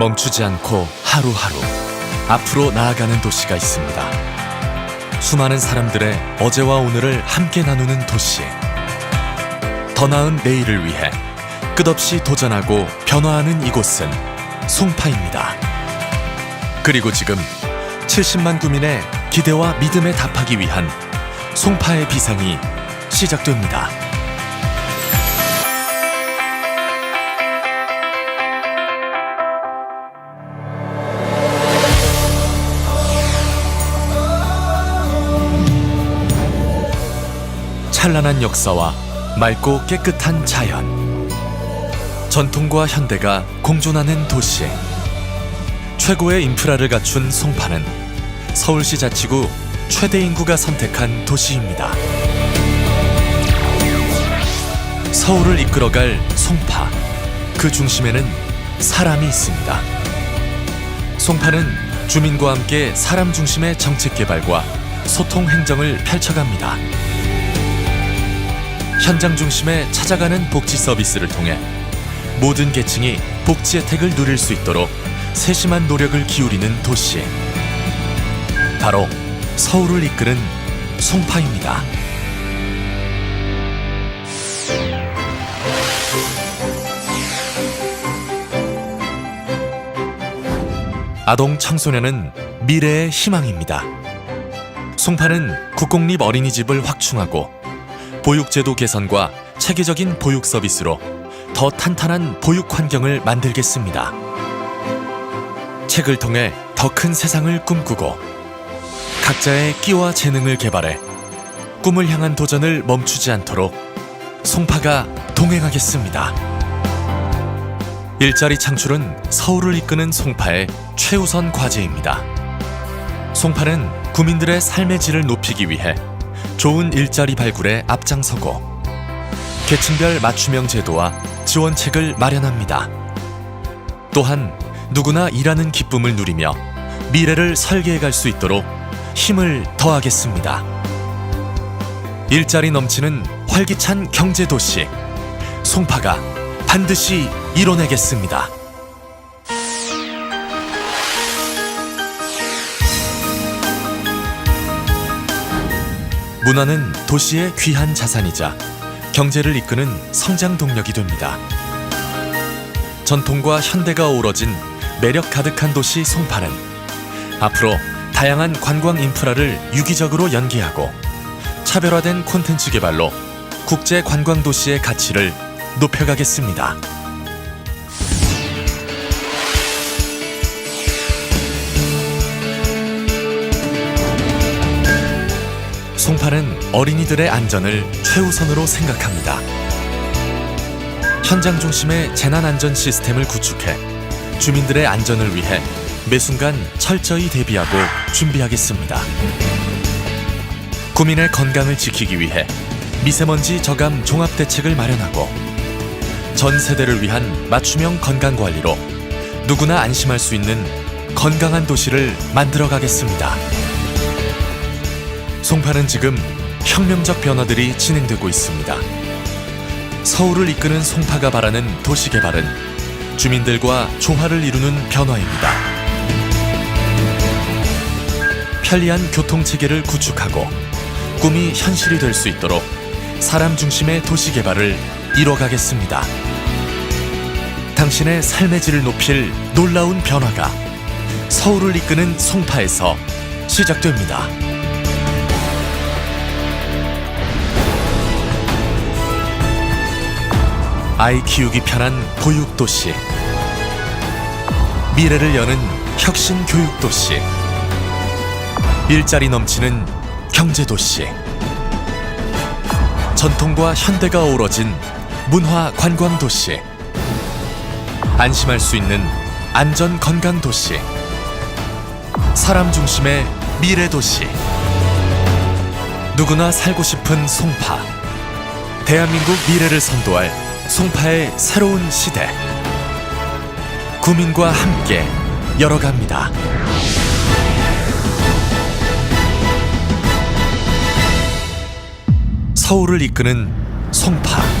멈추지 않고 하루하루 앞으로 나아가는 도시가 있습니다. 수많은 사람들의 어제와 오늘을 함께 나누는 도시. 더 나은 내일을 위해 끝없이 도전하고 변화하는 이곳은 송파입니다. 그리고 지금 70만 구민의 기대와 믿음에 답하기 위한 송파의 비상이 시작됩니다. 찬란한 역사와 맑고 깨끗한 자연. 전통과 현대가 공존하는 도시. 최고의 인프라를 갖춘 송파는 서울시 자치구 최대 인구가 선택한 도시입니다. 서울을 이끌어갈 송파. 그 중심에는 사람이 있습니다. 송파는 주민과 함께 사람 중심의 정책 개발과 소통 행정을 펼쳐갑니다. 현장 중심에 찾아가는 복지 서비스를 통해 모든 계층이 복지 혜택을 누릴 수 있도록 세심한 노력을 기울이는 도시. 바로 서울을 이끄는 송파입니다. 아동 청소년은 미래의 희망입니다. 송파는 국공립 어린이집을 확충하고 보육제도 개선과 체계적인 보육 서비스로 더 탄탄한 보육 환경을 만들겠습니다. 책을 통해 더 큰 세상을 꿈꾸고 각자의 끼와 재능을 개발해 꿈을 향한 도전을 멈추지 않도록 송파가 동행하겠습니다. 일자리 창출은 서울을 이끄는 송파의 최우선 과제입니다. 송파는 구민들의 삶의 질을 높이기 위해 좋은 일자리 발굴에 앞장서고 계층별 맞춤형 제도와 지원책을 마련합니다. 또한 누구나 일하는 기쁨을 누리며 미래를 설계해 갈 수 있도록 힘을 더하겠습니다. 일자리 넘치는 활기찬 경제 도시 송파가 반드시 이뤄내겠습니다. 문화는 도시의 귀한 자산이자 경제를 이끄는 성장 동력이 됩니다. 전통과 현대가 어우러진 매력 가득한 도시 송파는 앞으로 다양한 관광 인프라를 유기적으로 연계하고 차별화된 콘텐츠 개발로 국제 관광 도시의 가치를 높여가겠습니다. 송파는 어린이들의 안전을 최우선으로 생각합니다. 현장 중심의 재난 안전 시스템을 구축해 주민들의 안전을 위해 매 순간 철저히 대비하고 준비하겠습니다. 구민의 건강을 지키기 위해 미세먼지 저감 종합 대책을 마련하고 전 세대를 위한 맞춤형 건강 관리로 누구나 안심할 수 있는 건강한 도시를 만들어 가겠습니다. 송파는 지금 혁명적 변화들이 진행되고 있습니다. 서울을 이끄는 송파가 바라는 도시 개발은 주민들과 조화를 이루는 변화입니다. 편리한 교통 체계를 구축하고 꿈이 현실이 될 수 있도록 사람 중심의 도시 개발을 이뤄가겠습니다. 당신의 삶의 질을 높일 놀라운 변화가 서울을 이끄는 송파에서 시작됩니다. 아이 키우기 편한 보육도시. 미래를 여는 혁신 교육도시. 일자리 넘치는 경제도시. 전통과 현대가 어우러진 문화 관광도시. 안심할 수 있는 안전 건강 도시. 사람 중심의 미래 도시. 누구나 살고 싶은 송파. 대한민국 미래를 선도할 송파의 새로운 시대 구민과 함께 열어갑니다. 서울을 이끄는 송파